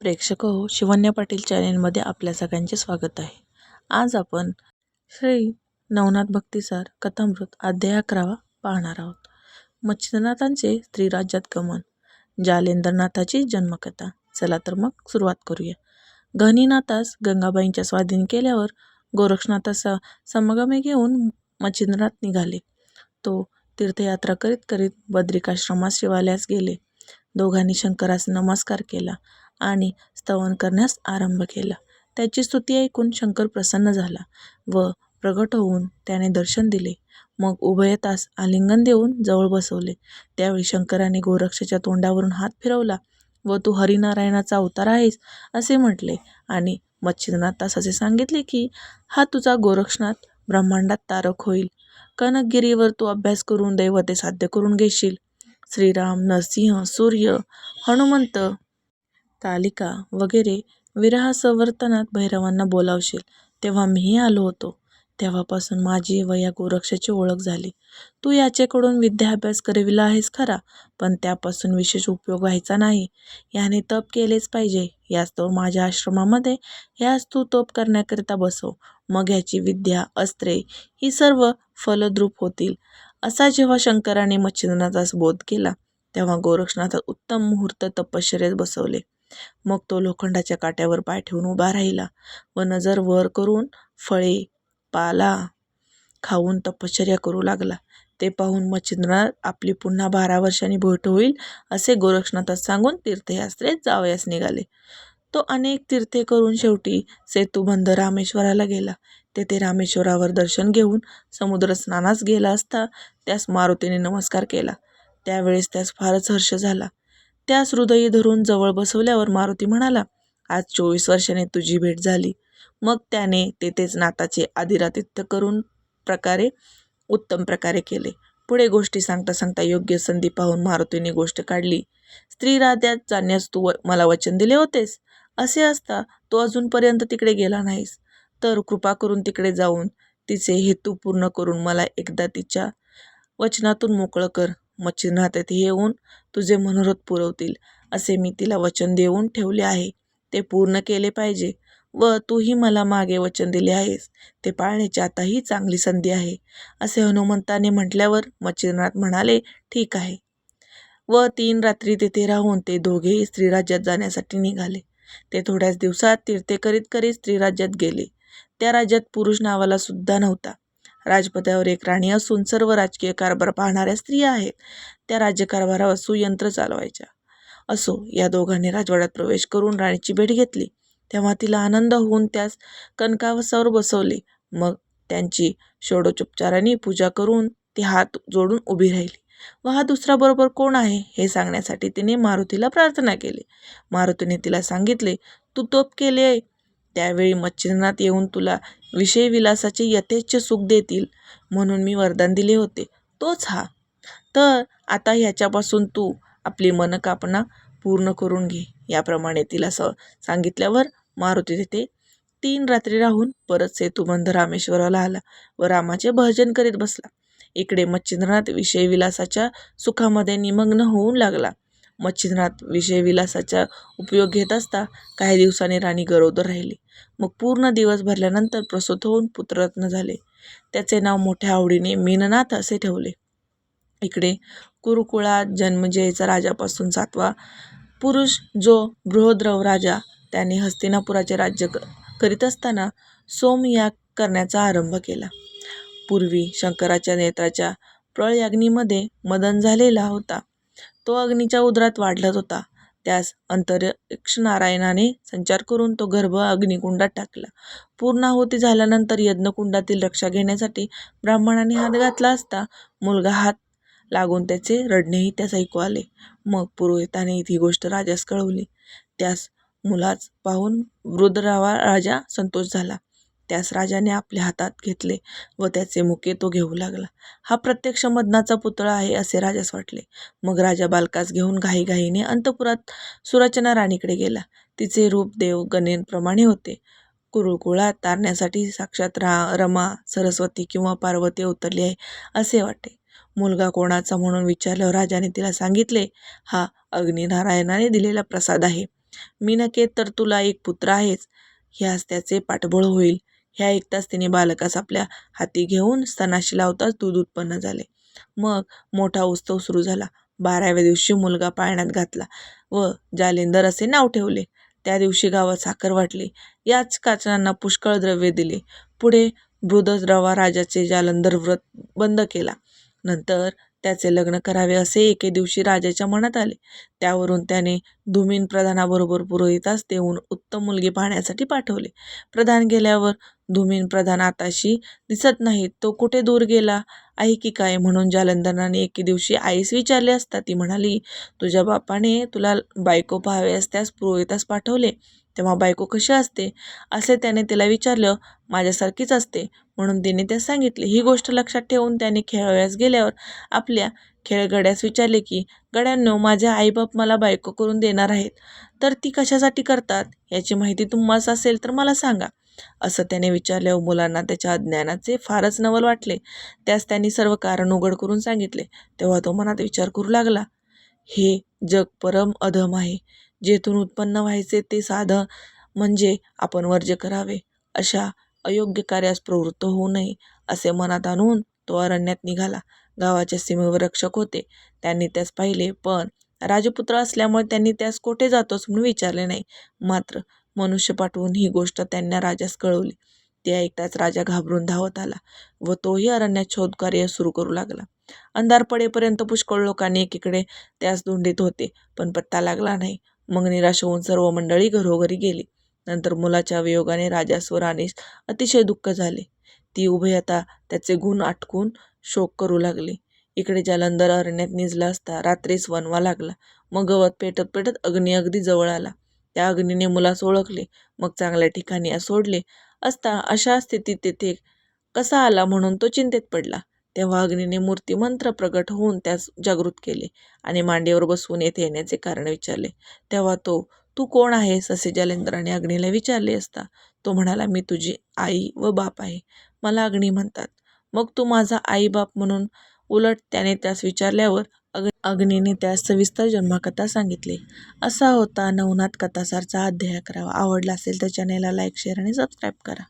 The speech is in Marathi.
प्रेक्षक हो शिवन्या पाटील चॅनेलमध्ये आपल्या सगळ्यांचे स्वागत आहे. आज आपण श्री नवनाथ भक्तिसार कथामृत अध्याय अकरावा पाहणार आहोत. मच्छिंद्रनाथांचे स्त्रीराज्यात गमन जालेंद्रनाथाची जन्मकथा. चला तर मग सुरुवात करूया. गहनीनाथास गंगाबाईंच्या स्वाधीन केल्यावर गोरक्षनाथाचा समगमे घेऊन मच्छिंद्रनाथ निघाले. तो तीर्थयात्रा करीत करीत बद्रिकाश्रमात शिवालयास गेले. दोघांनी शंकरास नमस्कार केला आणि स्तवन करण्यास आरंभ केला. त्याची स्तुती ऐकून शंकर प्रसन्न झाला व प्रगट होऊन त्याने दर्शन दिले. मग उभय तास आलिंगन देऊन जवळ बसवले. त्यावेळी शंकराने गोरक्षाच्या तोंडावरून हात फिरवला व तू हरिनारायणाचा अवतार आहेस असे म्हटले आणि मच्छिंद्रनाथास असे सांगितले की हा तुझा गोरक्षनाथ ब्रह्मांडात तारक होईल. कनकगिरीवर तू अभ्यास करून दैवते साध्य करून घेशील. श्रीराम नरसिंह सूर्य हनुमंत कालिका वगैरे विरहासवर्तनात भैरवांना बोलावशील. तेव्हा मीही आलो होतो. तेव्हापासून माझी व या गोरक्षाची ओळख झाली. तू याचेकडून विद्याभ्यास करविला आहेस खरा पण त्यापासून विशेष उपयोग व्हायचा नाही. याने तप केलेच पाहिजे. यास्तव तो माझ्या आश्रमामध्ये यास तू तप करण्याकरिता बसव. मग ह्याची विद्या अस्त्रे ही सर्व फलद्रूप होतील. असा जेव्हा शंकराने मच्छिंद्रनाथास बोध केला तेव्हा गोरक्षनाथात उत्तम मुहूर्त तपश्चर्येत बसवले. मग तो लोखंडाच्या काट्यावर पाय ठेवून उभा राहिला व नजर वर करून फळे पाला खाऊन तपश्चर्या करू लागला. ते पाहून मच्छिंद्रनाथ आपली पुन्हा बारा वर्षांनी भेट होईल असे गोरक्षनाथास सांगून तीर्थयात्रेत जावयास निघाले. तो अनेक तीर्थे करून शेवटी सेतुबंध रामेश्वराला गेला. तेथे रामेश्वरावर दर्शन घेऊन समुद्रस्नानास गेला असता त्यास मारुतीने नमस्कार केला. त्यावेळेस त्यास फारच हर्ष झाला. त्यास हृदयी धरून जवळ बसवल्यावर मारुती म्हणाला आज चोवीस वर्षाने तुझी भेट झाली. मग त्याने तेथेच नाताचे आदिरातिथ्य करून प्रकारे उत्तम प्रकारे केले. पुढे गोष्टी सांगता सांगता योग्य संधी पाहून मारुतीने गोष्ट काढली. स्त्री राज्यात जाण्यास तू व मला वचन दिले होतेस? असे असता तो अजूनपर्यंत तिकडे गेला नाहीस. तर कृपा करून तिकडे जाऊन तिचे हेतू पूर्ण करून मला एकदा तिच्या वचनातून मोकळं कर. मच्छिंद्रनाथ येथे येऊन तुझे मनोरथ पुरवतील असे मी तिला वचन देऊन ठेवले आहे. ते पूर्ण केले पाहिजे व तूही मला मागे वचन दिले आहेस. ते पाळण्याची आताही चांगली संधी आहे असे हनुमंताने म्हटल्यावर मच्छिंद्रनाथ म्हणाले ठीक आहे. व तीन रात्री तेथे राहून ते दोघेही स्त्रीराज्यात जाण्यासाठी निघाले. ते थोड्याच दिवसात तीर्थे करीत करीत स्त्रीराज्यात गेले. त्या राज्यात पुरुष नावाला सुद्धा नव्हता. राजपदावर एक राणी असून सर्व राजकीय कारभार पाहणाऱ्या स्त्रिया आहेत. त्या राज्यकारभारावर सुयंत्र चालवायच्या. असो या दोघांनी राजवाड्यात प्रवेश करून राणीची भेट घेतली. तेव्हा तिला आनंद होऊन त्यास कनकावसावर बसवले. मग त्यांची षोडोपचाराने पूजा करून ती हात जोडून उभी राहिली. व हा दुसरा बरोबर कोण आहे हे सांगण्यासाठी तिने मारुतीला प्रार्थना केली. मारुतीने तिला सांगितले तू तोप केले त्यावेळी मच्छिंद्रनाथ येऊन तुला विषय विलासाचे यथेच्छ सुख देतील म्हणून मी वरदान दिले होते. तोच हा. तर आता ह्याच्यापासून तू आपली मनकामना पूर्ण करून घे. याप्रमाणे तिला स सांगितल्यावर मारुती तिथे तीन रात्री राहून परत सेतुबंध रामेश्वराला आला व रामाचे भजन करीत बसला. इकडे मच्छिंद्रनाथ विषयविलासाच्या सुखामध्ये निमग्न होऊन लागला. मच्छिंद्रनाथ विषयविलासाचा उपयोग घेत असता काही दिवसांनी राणी गरोदर राहिली. मग पूर्ण दिवस भरल्यानंतर प्रसूत होऊन पुत्ररत्न झाले. त्याचे नाव मोठ्या आवडीने मीननाथ असे ठेवले. इकडे कुरुकुळात जन्मजयचा राजापासून सातवा पुरुष जो बृहद्रव राजा त्याने हस्तिनापुराचे राज्य क करीत असताना सोमयाग करण्याचा आरंभ केला. पूर्वी शंकराच्या नेत्राच्या प्रळयाग्नीमध्ये मदन झालेला होता. तो अग्नीच्या उदरात वाढलत होता. त्यास अंतरिक्ष नारायणाने संचार करून तो गर्भ अग्निकुंडात टाकला. पूर्णाहुती झाल्यानंतर यज्ञकुंडातील रक्षा घेण्यासाठी ब्राह्मणाने हात घातला असता मुलगा हात लागून त्याचे रडणेही त्यास ऐकू आले. मग पुरोहिताने ही गोष्ट राजास कळवली. त्यास मुलाच पाहून वृद्धरावा राजा संतोष झाला. त्यास राजाने आपल्या हातात घेतले व त्याचे मुके तो घेऊ लागला. हा प्रत्यक्ष मदनाचा पुतळा आहे असे राजास वाटले. मग राजा बालकास घेऊन घाईघाईने अंतपुरात सुरचना राणीकडे गेला. तिचे रूप देव गणेप्रमाणे होते. कुरुकुळात तारण्यासाठी साक्षात रा रमा सरस्वती किंवा पार्वती उतरली आहे असे वाटे. मुलगा कोणाचा म्हणून विचारल्यावर राजाने तिला सांगितले हा अग्निनारायणाने दिलेला प्रसाद आहे. मी नके तर तुला एक पुत्र आहेच. ह्यास त्याचे पाठबळ होईल. ह्या ऐकताच तिने बालकास आपल्या हाती घेऊन स्तनाशी लावताच दूध उत्पन्न झाले. मग मोठा उत्सव सुरू झाला. बाराव्या दिवशी मुलगा पाळण्यात घातला व जालिंदर असे नाव ठेवले. त्या दिवशी गावात साखर वाटली. याच काचनांना पुष्कळ द्रव्य दिले. पुढे बृहद्रवा राजाचे जालंधर व्रत बंद केला. नंतर त्याचे लग्न करावे असे एके दिवशी राजाच्या मनात आले. त्यावरून त्याने धुमीन प्रधानाबरोबर पुरोहितास देऊन उत्तम मुलगी पाहण्यासाठी पाठवले. प्रधान गेल्यावर धुमीन प्रधान आताशी दिसत नाहीत. तो कुठे दूर गेला? आई की काय? म्हणून जालंधराने एके दिवशी आईस विचारले असता ती म्हणाली तुझ्या बापाने तुला बायको पाहावे असल्यास पुरोहितास पाठवले. तेव्हा बायको कशी असते? असे त्याने तिला विचारलं माझ्यासारखीच असते. म्हणून तिने त्यास सांगितले. ही गोष्ट लक्षात ठेवून त्याने खेळवयास गेल्यावर आपल्या खेळगड्यास विचारले की गड्यांनो माझे आईबाप मला बायको करून देणार आहेत. तर ती कशासाठी करतात? याची माहिती तुम्हाला असेल तर मला सांगा. असं त्याने विचारल्यावर मुलांना त्याच्या अज्ञानाचे फारच नवल वाटले. त्यास त्यांनी सर्व कारण उघड करून सांगितले. तेव्हा तो मनात विचार करू लागला हे जग परम अधम आहे. जेथून उत्पन्न व्हायचे ते साधं म्हणजे आपण वर्ज्य करावे. अशा अयोग्य कार्यास प्रवृत्त होऊ नये असे मनात आणून तो अरण्यात निघाला. गावाच्या सीमेवर रक्षक होते. त्यांनी त्यास पाहिले पण राजपुत्र असल्यामुळे त्यांनी त्यास कोठे जातोस म्हणून विचारले नाही. मात्र मनुष्य पाठवून ही गोष्ट त्यांना राजास कळवली. ते ऐकताच राजा घाबरून धावत आला व तोही अरण्यात शोधकार्य सुरू करू लागला. अंधार पडेपर्यंत पुष्कळ लोकांनी एकीकडे त्यास धुंडीत होते पण पत्ता लागला नाही. मग निराश होऊन सर्व मंडळी घरोघरी गेली. नंतर मुलाच्या वियोगाने राजास व राणीस अतिशय दुःख झाले. ती उभयता त्याचे गुण आटकून शोक करू लागली. इकडे जालंधर अरण्यात निजला असता रात्रीस वनवा लागला. मग गवत पेटत पेटत अग्नी अगदी जवळ आला. त्या अग्नीने मुलास ओळखले. मग चांगल्या ठिकाणी सोडले असता अशा स्थितीत तेथे कसा आला म्हणून तो चिंतेत पडला. तेव्हा अग्नीने मूर्तिमंत्र प्रगट होऊन त्यास जागृत केले आणि मांडीवर बसवून येथे येण्याचे कारण विचारले. तेव्हा तो तू कोण आहेस? असे जलेंद्राने अग्नीला विचारले असता. तो म्हणाला मी तुझी आई व बाप आहे. मला अग्नी म्हणतात. मग तू माझा आई बाप म्हणून उलट त्याने त्यास विचारल्यावर अग अग्नीने त्यास सविस्तर जन्मकथा सांगितली. असा होता नवनाथ कथासारचा अध्याय करावा आवडला असेल तर चॅनेलला लाईक शेअर आणि सबस्क्राईब करा.